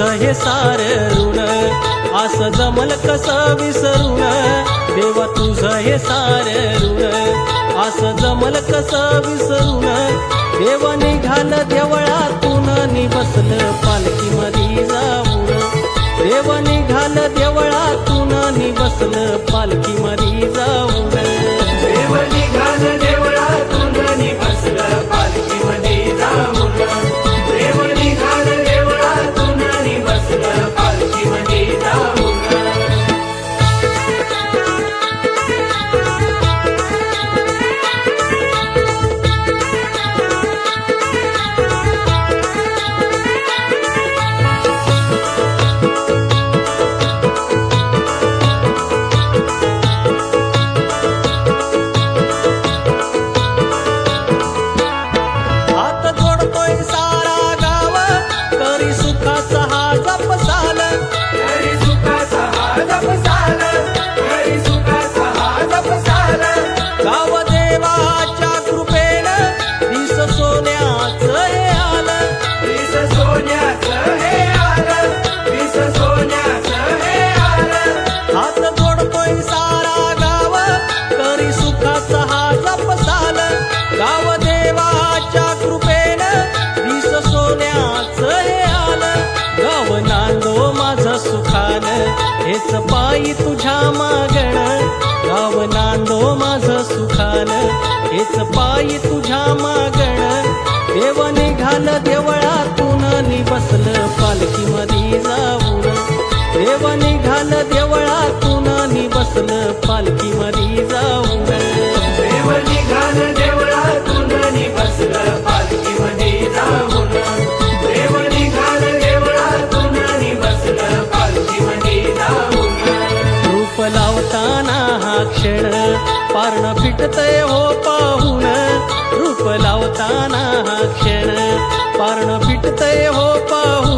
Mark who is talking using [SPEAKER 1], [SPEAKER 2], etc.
[SPEAKER 1] तुझं हे सार ऋण? असं जमल कसं विसरून? देवा तुझं हे सार ऋण. असं जमल कसं विसरून? देवा निघाल देवळातून नि बसल पालखी मधी जाऊन. देवा निघाल देवळातून नि बसल पालखी मधी जाऊन. हेच पायी तुझ्या मागण गाव नांदो माझं सुखान. हेच पायी तुझ्या मागण देव निघाल देवळातून निबसल पालखी मधी जाऊन. देव निघाल देवळातून निबसल पालखी मधी क्षण पारण फिटतय हो पाहून रूप लावताना क्षण पारण फिटतय हो पाहून